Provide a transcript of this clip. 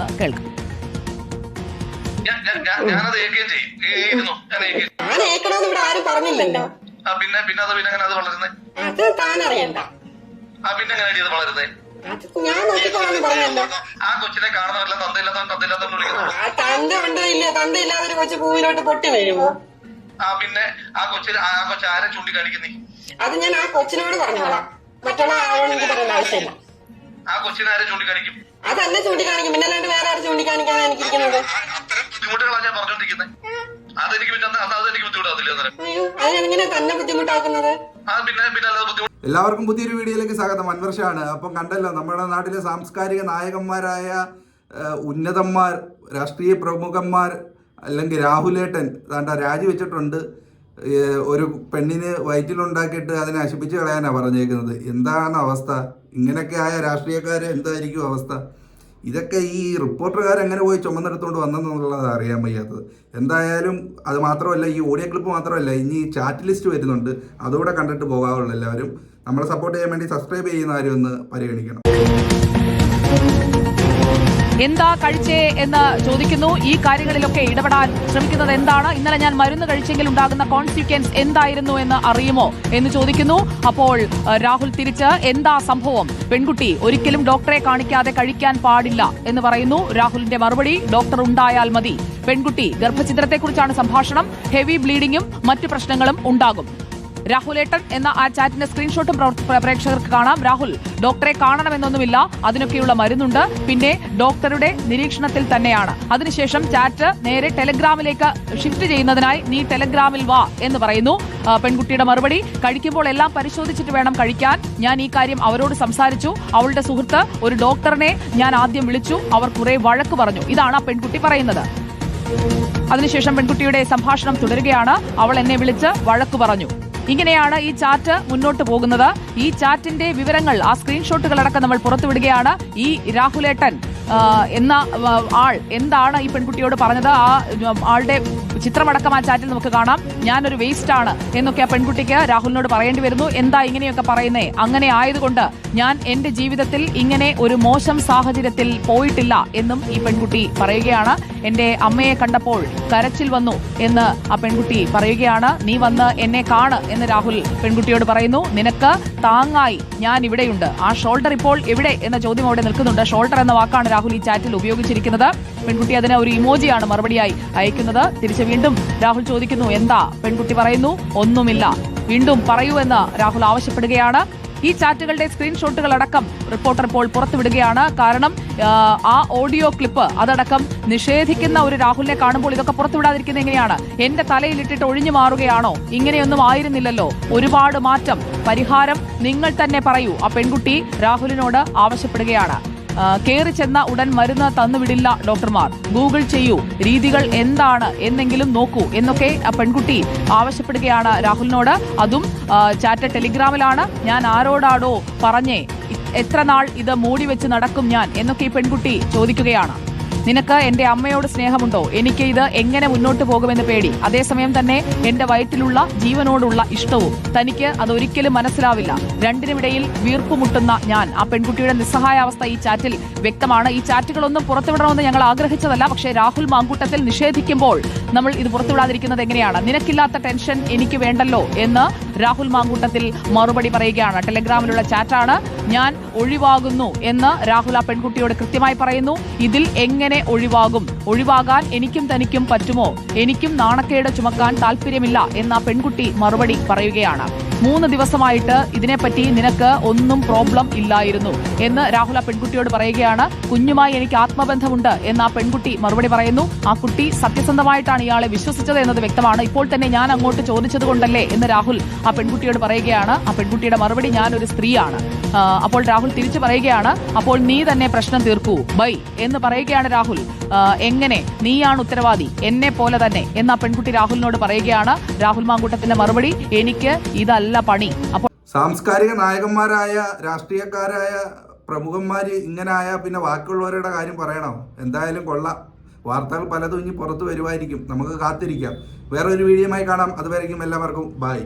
നമുക്കൊന്ന് കേൾക്കാം. ഞാൻ- ഞാനത് ചെയ്യും. ഏക്കണമെന്ന് ഇവിടെ ആരും പറഞ്ഞില്ലല്ലോ. ആ പിന്നെ പിന്നെ അത് പിന്നെ അങ്ങനെ അത് വളരുന്നേ. അത് താൻ അറിയണ്ട ആ പിന്നെ അങ്ങനെ അത് വളരുന്നേ? ഞാൻ ആ കൊച്ചിനെ കാണുന്നവരെല്ലാം തന്തയില്ലാത്ത തന്തയില്ലാത്തവൻ വിളിക്കുന്നു. ആ തന്റെ ഉണ്ടോ ഇല്ല തന്ത ഇല്ലാതെ ഒരു കൊച്ചു പൂവിലോട്ട് പൊട്ടി വീഴുമോ ആ പിന്നെ ആ കൊച്ചിന് ആ കൊച്ചു ആരെ ചൂണ്ടിക്കാണിക്കുന്നേ? അത് ഞാൻ ആ കൊച്ചിനോട് പറഞ്ഞോളാം. മറ്റുള്ള ആളോട് എനിക്ക് പറയേണ്ട ആവശ്യമില്ല. ആ കൊച്ചിനെ ആരെ ചൂണ്ടിക്കാണിക്കും? അതന്നെ ചൂണ്ടിക്കാണിക്കും. പിന്നെ അല്ലാണ്ട് വേറെ ആരും ചൂണ്ടിക്കാണിക്കാൻ എനിക്കിരിക്കുന്നത്? ഇരിക്കുന്നത് അത്തരം ബുദ്ധിമുട്ടുകളാണ് ഞാൻ പറഞ്ഞോണ്ടിരിക്കുന്നത് അതെനിക്ക് പിന്നെ അന്ന് അത് അതെനിക്ക് ബുദ്ധിമുട്ടാകത്തില്ല അന്നേരം. അയ്യോ അതിനെങ്ങനെ തന്നെ ബുദ്ധിമുട്ടാക്കുന്നത്? ആ പിന്നെ പിന്നെ അല്ലാതെ ബുദ്ധിമുട്ട് എല്ലാവർക്കും പുതിയൊരു വീഡിയോയിലേക്ക് സ്വാഗതം. അൻവർഷാണ്. അപ്പം കണ്ടല്ലോ നമ്മുടെ നാട്ടിലെ സാംസ്കാരിക നായകന്മാരായ ഉന്നതന്മാർ രാഷ്ട്രീയ പ്രമുഖന്മാർ അല്ലെങ്കിൽ രാഹുലേട്ടൻ താണ്ട രാജിവെച്ചിട്ടുണ്ട്. ഒരു പെണ്ണിന് വയറ്റിലുണ്ടാക്കിയിട്ട് അതിനെ നശിപ്പിച്ച് കളയാനാണ് പറഞ്ഞേക്കുന്നത്. എന്താണ് അവസ്ഥ? ഇങ്ങനെയൊക്കെ ആയ രാഷ്ട്രീയക്കാർ എന്തായിരിക്കും അവസ്ഥ? ഇതൊക്കെ ഈ റിപ്പോർട്ടർകാർ എങ്ങനെ പോയി ചുമന്നെടുത്തുകൊണ്ട് വന്നെന്നുള്ളത് അറിയാൻ വയ്യാത്തത്. എന്തായാലും അത് മാത്രമല്ല ഈ ഓഡിയോ ക്ലിപ്പ് മാത്രമല്ല ഇനി ചാറ്റ് ലിസ്റ്റ് വരുന്നുണ്ട്. അതുകൂടെ കണ്ടിട്ട് പോകാവുള്ളൂ എല്ലാവരും. നമ്മളെ സപ്പോർട്ട് ചെയ്യാൻ വേണ്ടി സബ്സ്ക്രൈബ് ചെയ്യുന്ന ആരും ഒന്ന് പരിഗണിക്കണം. എന്താ കഴിച്ചേ എന്ന് ചോദിക്കുന്നു. ഈ കാര്യങ്ങളിലൊക്കെ ഇടപെടാൻ ശ്രമിക്കുന്നത് എന്താണ്? ഇന്നലെ ഞാൻ മരുന്ന് കഴിച്ചെങ്കിൽ ഉണ്ടാകുന്ന കോൺസിക്വൻസ് എന്തായിരുന്നു എന്ന് അറിയുമോ എന്ന് ചോദിക്കുന്നു. അപ്പോൾ രാഹുൽ തിരിച്ച് എന്താ സംഭവം? പെൺകുട്ടി ഒരിക്കലും ഡോക്ടറെ കാണിക്കാതെ കഴിക്കാൻ പാടില്ല എന്ന് പറയുന്നു. രാഹുലിന്റെ മറുപടി ഡോക്ടർ ഉണ്ടായാൽ മതി. പെൺകുട്ടി ഗർഭഛിദ്രത്തെക്കുറിച്ചാണ് സംഭാഷണം. ഹെവി ബ്ലീഡിംഗും മറ്റു പ്രശ്നങ്ങളും ഉണ്ടാകും. രാഹുലേട്ടൻ എന്ന ആ ചാറ്റിന്റെ സ്ക്രീൻഷോട്ടും പ്രേക്ഷകർക്ക് കാണാം. രാഹുൽ ഡോക്ടറെ കാണണമെന്നൊന്നുമില്ല. അതിനൊക്കെയുള്ള മരുന്നുണ്ട്. പിന്നെ ഡോക്ടറുടെ നിരീക്ഷണത്തിൽ തന്നെയാണ്. അതിനുശേഷം ചാറ്റ് നേരെ ടെലഗ്രാമിലേക്ക് ഷിഫ്റ്റ് ചെയ്യുന്നതിനായി നീ ടെലഗ്രാമിൽ വാ എന്ന് പറയുന്നു. പെൺകുട്ടിയുടെ മറുപടി. കഴിക്കുമ്പോൾ എല്ലാം പരിശോധിച്ചിട്ട് വേണം കഴിക്കാൻ. ഞാൻ ഈ കാര്യം അവരോട് സംസാരിച്ചു. അവളുടെ സുഹൃത്ത് ഒരു ഡോക്ടറിനെ ഞാൻ ആദ്യം വിളിച്ചു. അവർ കുറെ വഴക്ക് പറഞ്ഞു. ഇതാണ് ആ പെൺകുട്ടി പറയുന്നത്. അതിനുശേഷം പെൺകുട്ടിയുടെ സംഭാഷണം തുടരുകയാണ്. അവൾ എന്നെ വിളിച്ച് വഴക്കു പറഞ്ഞു. ഇങ്ങനെയാണ് ഈ ചാറ്റ് മുന്നോട്ട് പോകുന്നത്. ഈ ചാറ്റിന്റെ വിവരങ്ങൾ ആ സ്ക്രീൻഷോട്ടുകൾ അടക്കം നമ്മൾ പുറത്തുവിടുകയാണ്. ഈ രാഹുലേട്ടൻ എന്ന ആൾ എന്താണ് ഈ പെൺകുട്ടിയോട് പറഞ്ഞത്? ആ ആളുടെ ചിത്രമടക്കം ആ ചാറ്റിൽ നമുക്ക് കാണാം. ഞാനൊരു വേസ്റ്റ് ആണ് എന്നൊക്കെ ആ പെൺകുട്ടിക്ക് രാഹുലിനോട് പറയേണ്ടി വരുന്നു. എന്താ ഇങ്ങനെയൊക്കെ പറയുന്നേ? അങ്ങനെ ആയതുകൊണ്ട് ഞാൻ എന്റെ ജീവിതത്തിൽ ഇങ്ങനെ ഒരു മോശം സാഹചര്യത്തിൽ പോയിട്ടില്ല എന്നും ഈ പെൺകുട്ടി പറയുകയാണ്. എന്റെ അമ്മയെ കണ്ടപ്പോൾ കരച്ചിൽ വന്നു എന്ന് ആ പെൺകുട്ടി പറയുകയാണ്. നീ വന്ന് എന്നെ കാണ് എന്ന് രാഹുൽ പെൺകുട്ടിയോട് പറയുന്നു. നിനക്ക് താങ്ങായി. ഞാൻ ഇവിടെയുണ്ട്. ആ ഷോൾഡർ ഇപ്പോൾ എവിടെ? എന്ന ചോദ്യം അവിടെ നിൽക്കുന്നുണ്ട്. ഷോൾഡർ എന്ന വാക്കാണ് രാഹുൽ ഈ ചാറ്റിൽ ഉപയോഗിച്ചിരിക്കുന്നത്. പെൺകുട്ടി അതിന് ഒരു ഇമോജിയാണ് മറുപടിയായി അയക്കുന്നത്. തിരിച്ച് വീണ്ടും രാഹുൽ ചോദിക്കുന്നു എന്താ? പെൺകുട്ടി പറയുന്നു ഒന്നുമില്ല. വീണ്ടും പറയൂ എന്ന് രാഹുൽ ആവശ്യപ്പെടുകയാണ്. ഈ ചാറ്റുകളുടെ സ്ക്രീൻഷോട്ടുകൾ അടക്കം റിപ്പോർട്ടർ ഇപ്പോൾ പുറത്തുവിടുകയാണ്. കാരണം ആ, ഓഡിയോ ക്ലിപ്പ് അതടക്കം നിഷേധിക്കുന്ന ഒരു രാഹുലിനെ കാണുമ്പോൾ ഇതൊക്കെ പുറത്തുവിടാതിരിക്കുന്നത് എങ്ങനെയാണ്? എന്റെ തലയിലിട്ടിട്ട് ഒഴിഞ്ഞു മാറുകയാണോ? ഇങ്ങനെയൊന്നും ആയിരുന്നില്ലല്ലോ. ഒരുപാട് മാറ്റം. പരിഹാരം നിങ്ങൾ തന്നെ പറയൂ. ആ പെൺകുട്ടി രാഹുലിനോട് ആവശ്യപ്പെടുകയാണ്. കേറി ചെന്ന ഉടൻ മരുന്ന് തന്നുവിടില്ല ഡോക്ടർമാർ. ഗൂഗിൾ ചെയ്യൂ രീതികൾ എന്താണ് എന്നെങ്കിലും നോക്കൂ എന്നൊക്കെ ആ പെൺകുട്ടി ആവശ്യപ്പെടുകയാണ് രാഹുലിനോട്. അതും ചാറ്റ ടെലിഗ്രാമിലാണ്. ഞാൻ ആരോടാടോ പറഞ്ഞേ എത്ര നാൾ ഇത് മൂടി വെച്ച് നടക്കും ഞാൻ എന്നൊക്കെ ഈ പെൺകുട്ടി ചോദിക്കുകയാണ്. നിനക്ക് എന്റെ അമ്മയോട് സ്നേഹമുണ്ടോ? എനിക്ക് ഇത് എങ്ങനെ മുന്നോട്ട് പോകുമെന്ന് പേടി. അതേസമയം തന്നെ എന്റെ വയറ്റിലുള്ള ജീവനോടുള്ള ഇഷ്ടവും തനിക്ക് അതൊരിക്കലും മനസ്സിലാവില്ല. രണ്ടിനുമിടയിൽ വീർപ്പുമുട്ടുന്ന ഞാൻ. ആ പെൺകുട്ടിയുടെ നിസ്സഹായാവസ്ഥ ഈ ചാറ്റിൽ വ്യക്തമാണ്. ഈ ചാറ്റുകളൊന്നും പുറത്തുവിടണമെന്ന് ഞങ്ങൾ ആഗ്രഹിച്ചതല്ല. പക്ഷേ രാഹുൽ മാങ്കൂട്ടത്തിൽ നിഷേധിക്കുമ്പോൾ നമ്മൾ ഇത് പുറത്തുവിടാതിരിക്കുന്നത് എങ്ങനെയാണ്? നിനക്കില്ലാത്ത ടെൻഷൻ എനിക്ക് വേണ്ടല്ലോ എന്ന് രാഹുൽ മാങ്കൂട്ടത്തിൽ മറുപടി പറയുകയാണ്. ടെലഗ്രാമിലുള്ള ചാറ്റാണ് ഞാൻ ഒഴിവാകുന്നു എന്ന് രാഹുൽ ആ പെൺകുട്ടിയോട് കൃത്യമായി പറയുന്നു. ഇതിൽ എങ്ങനെ ഒഴിവാകും? ഒഴിവാകാൻ എനിക്കും തനിക്കും പറ്റുമോ? എനിക്കും നാണക്കേട് ചുമക്കാൻ താല്പര്യമില്ല എന്ന പെൺകുട്ടി മറുപടി പറയുകയാണ്. മൂന്ന് ദിവസമായിട്ട് ഇതിനെപ്പറ്റി നിനക്ക് ഒന്നും പ്രോബ്ലം ഇല്ലായിരുന്നു എന്ന് രാഹുൽ ആ പെൺകുട്ടിയോട് പറയുകയാണ്. കുഞ്ഞുമായി എനിക്ക് ആത്മബന്ധമുണ്ട് എന്ന് ആ പെൺകുട്ടി മറുപടി പറയുന്നു. ആ കുട്ടി സത്യസന്ധമായിട്ടാണ് ഇയാളെ വിശ്വസിച്ചത് എന്നത് വ്യക്തമാണ്. ഇപ്പോൾ തന്നെ ഞാൻ അങ്ങോട്ട് ചോദിച്ചത് കൊണ്ടല്ലേ എന്ന് രാഹുൽ പെൺകുട്ടിയോട് പറയുകയാണ് ആ പെൺകുട്ടിയുടെ മറുപടി ഞാനൊരു സ്ത്രീയാണ്. അപ്പോൾ രാഹുൽ തിരിച്ചു പറയുകയാണ് അപ്പോൾ നീ തന്നെ പ്രശ്നം തീർക്കൂ ബൈ എന്ന് പറയുകയാണ് രാഹുൽ. എങ്ങനെ? നീയാണ് ഉത്തരവാദി എന്നെ പോലെ തന്നെ എന്ന് ആ പെൺകുട്ടി രാഹുലിനോട് പറയുകയാണ്. രാഹുൽ മാങ്കൂട്ടത്തിന്റെ മറുപടി എനിക്ക് ഇതല്ല പണി. അപ്പോൾ സാംസ്കാരിക നായകന്മാരായ രാഷ്ട്രീയക്കാരായ പ്രമുഖന്മാര് ഇങ്ങനെ ആയാൽ പിന്നെ ബാക്കിയുള്ളവരുടെ കാര്യം പറയണം? എന്തായാലും കൊള്ളാം. വാർത്തകൾ പലതും ഇനി പുറത്തു വരുമായിരിക്കും. നമുക്ക് കാത്തിരിക്കാം. വേറൊരു വീഡിയോയുമായി കാണാം. അതുവരെയും എല്ലാവർക്കും ബായ്